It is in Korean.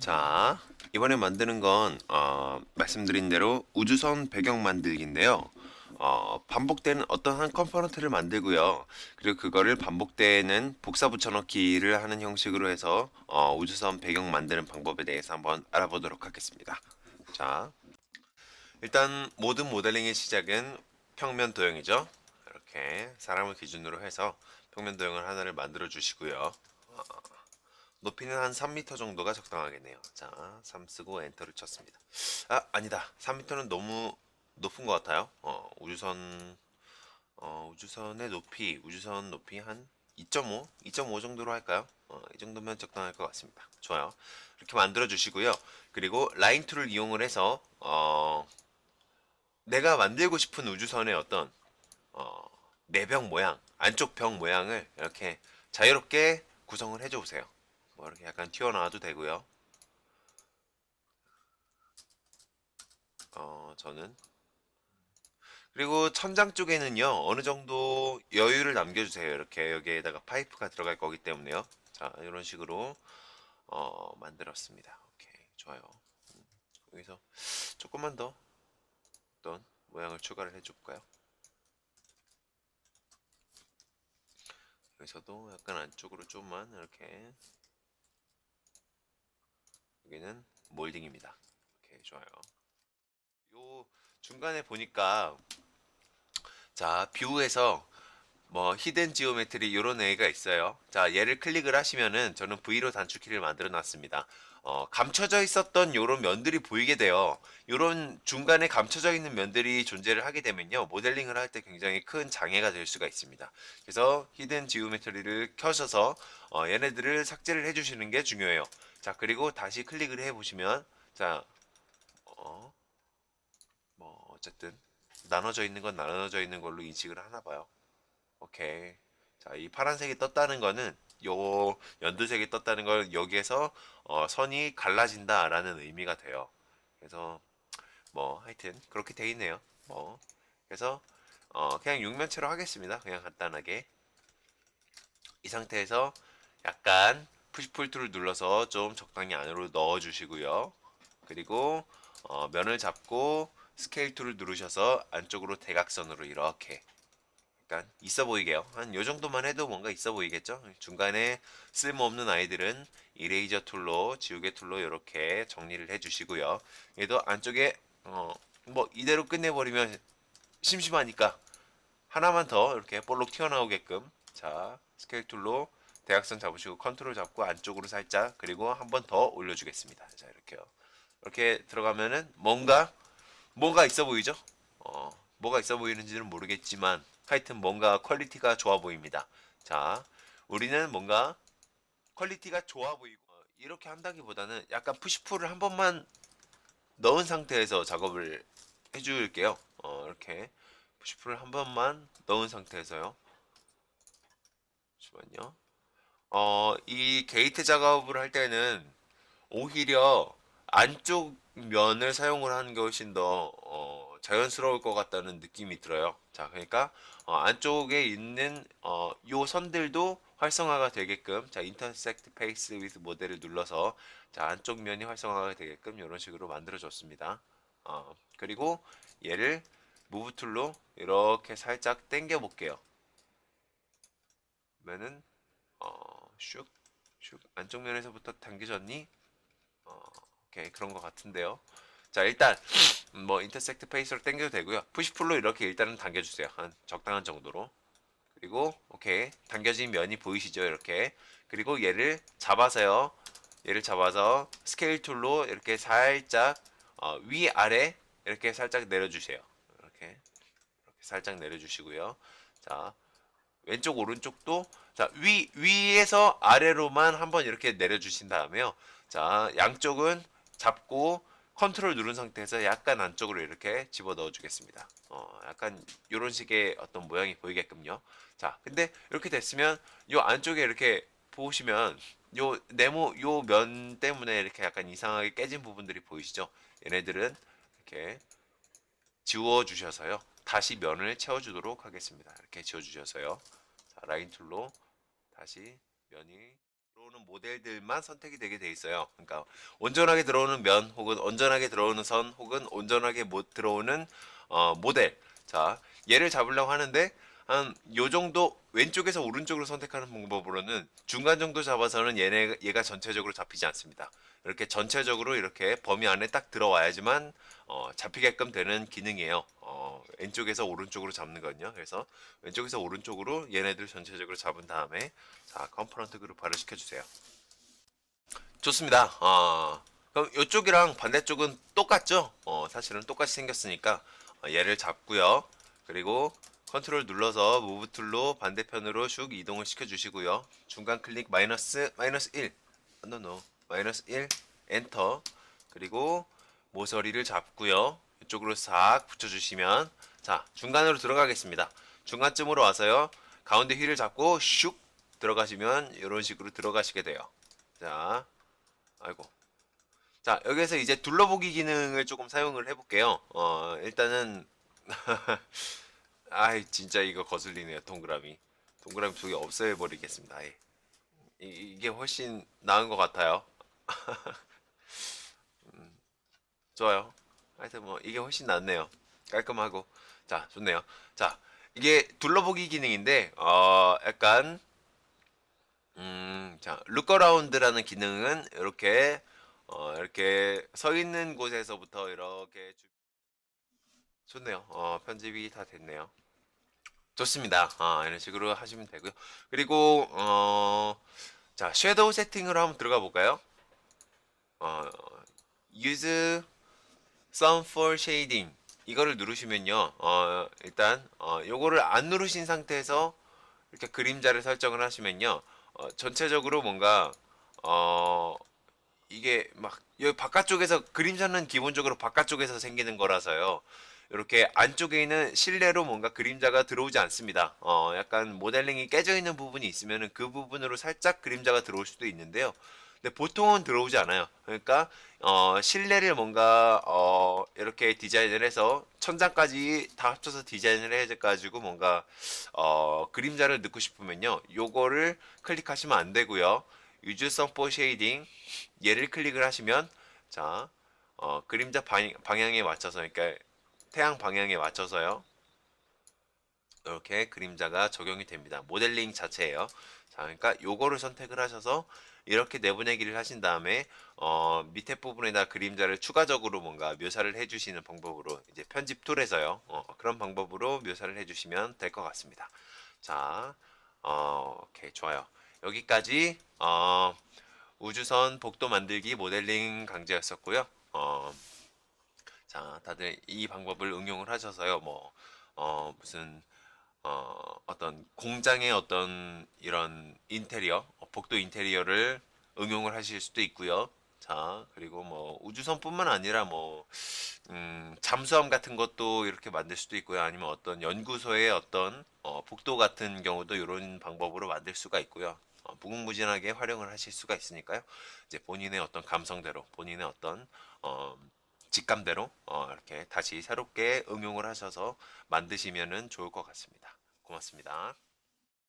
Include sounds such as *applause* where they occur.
자, 이번에 만드는 건 어, 말씀드린 대로 우주선 배경 만들기인데요. 어, 반복되는 어떤 한 컴포넌트를 만들고요. 그리고 그거를 반복되는 복사 붙여넣기를 하는 형식으로 해서 어, 우주선 배경 만드는 방법에 대해서 한번 알아보도록 하겠습니다. 자, 일단 모든 모델링의 시작은 평면 도형이죠. 이렇게 사람을 기준으로 해서 평면 도형을 하나를 만들어 주시고요. 어, 높이는 한 3m 정도가 적당하겠네요. 자, 3 쓰고 엔터를 쳤습니다. 아, 아니다. 3m는 너무 높은 것 같아요. 어, 우주선, 어, 우주선의 높이, 우주선 높이 한 2.5, 2.5 정도로 할까요? 어, 이 정도면 적당할 것 같습니다. 좋아요. 이렇게 만들어 주시고요. 그리고 라인 툴을 이용을 해서, 어, 내가 만들고 싶은 우주선의 어떤, 어, 내벽 모양, 안쪽 벽 모양을 이렇게 자유롭게 구성을 해줘 보세요. 뭐 이렇게 약간 튀어나와도 되고요. 어, 저는 그리고 천장 쪽에는요 어느 정도 여유를 남겨주세요. 이렇게 여기에다가 파이프가 들어갈 거기 때문에요. 자 이런 식으로 어, 만들었습니다. 오케이 좋아요. 음, 여기서 조금만 더 어떤 모양을 추가를 해줄까요? 여기서도 약간 안쪽으로 좀만 이렇게 여기는 몰딩입니다. 오케이 좋아요. 요 중간에 보니까 자 뷰에서 뭐 히든 지오메트리 이런 애가 있어요. 자 얘를 클릭을 하시면은 저는 V로 단축키를 만들어 놨습니다. 어, 감춰져 있었던 요런 면들이 보이게 돼요. 요런 중간에 감춰져 있는 면들이 존재를 하게 되면요. 모델링을 할 때 굉장히 큰 장애가 될 수가 있습니다. 그래서 히든 지오메트리를 켜셔서 어, 얘네들을 삭제를 해주시는 게 중요해요. 자 그리고 다시 클릭을 해보시면 자 어, 뭐 어쨌든 나눠져 있는 건 나눠져 있는 걸로 인식을 하나 봐요. 오케이. 자, 이 파란색이 떴다는 거는 요 연두색이 떴다는 걸 여기에서 어, 선이 갈라진다라는 의미가 돼요. 그래서 뭐 하여튼 그렇게 돼 있네요. 뭐 그래서 어, 그냥 육면체로 하겠습니다. 그냥 간단하게 이 상태에서 약간 툴을 눌러서 좀 적당히 안으로 넣어 주시고요. 그리고 어, 면을 잡고 스케일 툴을 누르셔서 안쪽으로 대각선으로 이렇게 약간 있어 보이게요. 한 요 정도만 해도 뭔가 있어 보이겠죠? 중간에 쓸모없는 아이들은 이레이저 툴로 지우개 툴로 이렇게 정리를 해 주시고요. 얘도 안쪽에 어, 뭐 이대로 끝내버리면 심심하니까 하나만 더 이렇게 볼록 튀어나오게끔 자 스케일 툴로 대각선 잡으시고 컨트롤 잡고 안쪽으로 살짝 그리고 한 번 더 올려주겠습니다. 자 이렇게요. 이렇게 들어가면은 뭔가 뭔가 있어 보이죠? 어, 뭐가 있어 보이는지는 모르겠지만 하여튼 뭔가 퀄리티가 좋아 보입니다. 자, 우리는 뭔가 퀄리티가 좋아 보이고 어, 이렇게 한다기보다는 약간 푸시풀을 한 번만 넣은 상태에서 작업을 해줄게요. 어, 이렇게 푸시풀을 한 번만 넣은 상태에서요. 잠시만요. 어, 이 게이트 작업을 할 때는 오히려 안쪽 면을 사용을 하는 게 훨씬 더 어, 자연스러울 것 같다는 느낌이 들어요. 자, 그러니까 어, 안쪽에 있는 어, 요 선들도 활성화가 되게끔 자, intersect face with 모델을 눌러서 자, 안쪽 면이 활성화가 되게끔 이런 식으로 만들어 줬습니다. 어, 그리고 얘를 무브 툴로 이렇게 살짝 당겨 볼게요. 그러면은 어, 슉, 슉 안쪽 면에서부터 당겨졌니? 어, 오케이 그런 것 같은데요. 자 일단 뭐 인터섹트 페이스로 당겨도 되고요. 푸시풀로 이렇게 일단은 당겨주세요. 한 적당한 정도로. 그리고 오케이 당겨진 면이 보이시죠? 이렇게 그리고 얘를 잡아서요. 얘를 잡아서 스케일 툴로 이렇게 살짝 어, 위 아래 이렇게 살짝 내려주세요. 이렇게 이렇게 살짝 내려주시고요. 자 왼쪽 오른쪽도 자 위 위에서 아래로만 한번 이렇게 내려주신 다음에요. 자 양쪽은 잡고 컨트롤 누른 상태에서 약간 안쪽으로 이렇게 집어 넣어 주겠습니다. 어, 약간 이런 식의 어떤 모양이 보이게끔요. 자, 근데 이렇게 됐으면 요 안쪽에 이렇게 보시면 요 네모 요 면 때문에 이렇게 약간 이상하게 깨진 부분들이 보이시죠? 얘네들은 이렇게 지워 주셔서요. 다시 면을 채워 주도록 하겠습니다. 이렇게 지워 주셔서요. 자, 라인 툴로 다시 면이 들어오는 모델들만 선택이 되게 돼 있어요. 그러니까 온전하게 들어오는 면 혹은 온전하게 들어오는 선 혹은 온전하게 못 들어오는 어, 모델. 자, 얘를 잡으려고 하는데 한 요 정도 왼쪽에서 오른쪽으로 선택하는 방법으로는 중간 정도 잡아서는 얘네 얘가 전체적으로 잡히지 않습니다. 이렇게 전체적으로 이렇게 범위 안에 딱 들어와야지만 어, 잡히게끔 되는 기능이에요. 어, 왼쪽에서 오른쪽으로 잡는 건요. 그래서 왼쪽에서 오른쪽으로 얘네들 전체적으로 잡은 다음에 자 컴포넌트 그룹화를 시켜주세요. 좋습니다. 어, 그럼 이쪽이랑 반대쪽은 똑같죠? 어, 사실은 똑같이 생겼으니까 어, 얘를 잡고요. 그리고 컨트롤 눌러서 무브 툴로 반대편으로 슉 이동을 시켜 주시고요. 중간 클릭 마이너스 마이너스 1. 노노. 마이너스 1 엔터. 그리고 모서리를 잡고요. 이쪽으로 싹 붙여 주시면 자, 중간으로 들어가겠습니다. 중간쯤으로 와서요. 가운데 휠을 잡고 슉 들어가시면 이런 식으로 들어가시게 돼요. 자. 아이고. 자, 여기에서 이제 둘러보기 기능을 조금 사용을 해볼게요. 어, 일단은, *laughs* 아이, 진짜 이거 거슬리네요, 동그라미. 동그라미 두 개 없애버리겠습니다, 아예. 이, 이게 훨씬 나은 것 같아요. *laughs* 음, 좋아요. 하여튼 뭐, 이게 훨씬 낫네요. 깔끔하고. 자, 좋네요. 자, 이게 둘러보기 기능인데, 어, 약간, 음, 자, 룩어라운드라는 기능은 이렇게 어, 이렇게 서 있는 곳에서부터 이렇게 주... 좋네요. 어, 편집이 다 됐네요. 좋습니다. 아, 이런 식으로 하시면 되고요. 그리고 어, 자, 섀도우 세팅으로 한번 들어가 볼까요? 어, use some for shading 이거를 누르시면요. 어, 일단 어, 요거를 안 누르신 상태에서 이렇게 그림자를 설정을 하시면요. 어, 전체적으로 뭔가 어 이게 막 여기 바깥쪽에서 그림자는 기본적으로 바깥쪽에서 생기는 거라서요. 이렇게 안쪽에 있는 실내로 뭔가 그림자가 들어오지 않습니다. 어 약간 모델링이 깨져 있는 부분이 있으면은 그 부분으로 살짝 그림자가 들어올 수도 있는데요. 근데 보통은 들어오지 않아요. 그러니까 어 실내를 뭔가 어 이렇게 디자인을 해서 천장까지 다 합쳐서 디자인을 해 가지고 뭔가 어 그림자를 넣고 싶으면요. 요거를 클릭하시면 안 되고요. 유즈성 포 쉐이딩 얘를 클릭을 하시면 자 어, 그림자 방, 방향에 맞춰서 그러니까 태양 방향에 맞춰서요. 이렇게 그림자가 적용이 됩니다. 모델링 자체예요. 자, 그러니까 요거를 선택을 하셔서 이렇게 내보내기를 하신 다음에 어, 밑에 부분에다 그림자를 추가적으로 뭔가 묘사를 해주시는 방법으로 이제 편집 툴에서요. 어, 그런 방법으로 묘사를 해주시면 될 것 같습니다. 자, 어, 오케이 좋아요. 여기까지 어, 우주선 복도 만들기 모델링 강좌였었고요. 어, 자, 다들 이 방법을 응용을 하셔서요. 뭐 어, 무슨 어, 어떤 공장의 어떤 이런 인테리어, 어, 복도 인테리어를 응용을 하실 수도 있고요. 자, 그리고 뭐 우주선뿐만 아니라 뭐 음, 잠수함 같은 것도 이렇게 만들 수도 있고요. 아니면 어떤 연구소의 어떤 어, 복도 같은 경우도 이런 방법으로 만들 수가 있고요. 어, 무궁무진하게 활용을 하실 수가 있으니까요. 이제 본인의 어떤 감성대로, 본인의 어떤 어, 직감대로 어, 이렇게 다시 새롭게 응용을 하셔서 만드시면은 좋을 것 같습니다. 고맙습니다.